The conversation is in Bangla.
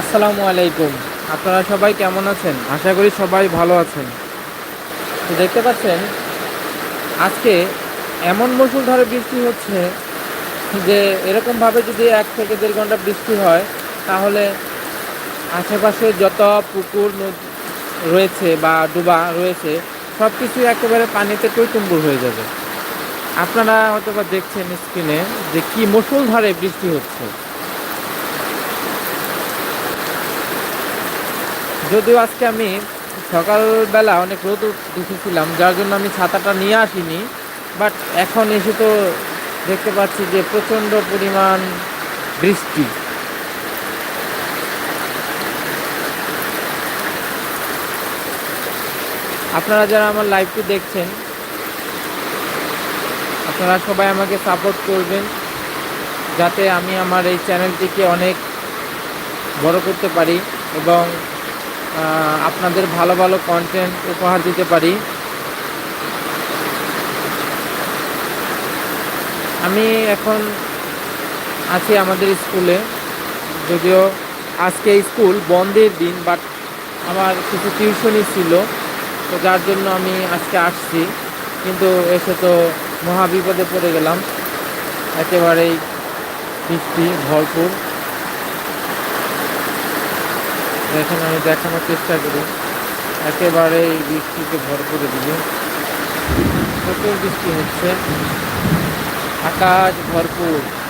আসসালামু আলাইকুম। আপনারা সবাই কেমন আছেন? আশা করি সবাই ভালো আছেন। তো দেখতে পাচ্ছেন, আজকে এমন মুসুলধারে বৃষ্টি হচ্ছে যে এরকমভাবে যদি এক থেকে দেড় ঘণ্টা বৃষ্টি হয়, তাহলে আশেপাশে যত পুকুর রয়েছে বা ডুবা রয়েছে সব কিছু একেবারে পানিতে টইটুম্বুর হয়ে যাবে। আপনারা হয়তো বা দেখছেন স্ক্রিনে যে কি মুসুলধারে বৃষ্টি হচ্ছে। যদিও আজকে আমি সকালবেলা অনেক রোদ দেখেছিলাম যার জন্য আমি ছাতাটা নিয়ে আসিনি। বাট এখন এসে তো দেখতে পাচ্ছি যে প্রচণ্ড পরিমাণ বৃষ্টি। আপনারা যারা আমার লাইভটি দেখছেন, আপনারা সবাই আমাকে সাপোর্ট করবেন, যাতে আমি আমার এই চ্যানেলটিকে অনেক বড় করতে পারি এবং আপনাদের ভালো ভালো কন্টেন্ট উপহার দিতে পারি। আমি এখন আছি আমাদের স্কুলে, যদিও আজকে স্কুল বন্ধের দিন বাট আমার কিছু টিউশনই ছিল, তো যার জন্য আমি আজকে আসছি। কিন্তু এসে তো মহা বিপদে পড়ে গেলাম। একেবারেই বৃষ্টি, ভরপুর। দেখেন আমি দেখানোর চেষ্টা করি। একেবারেই বৃষ্টিতে ভরপুর দিকে প্রচুর বৃষ্টি হচ্ছে। আকাশ ভরপুর।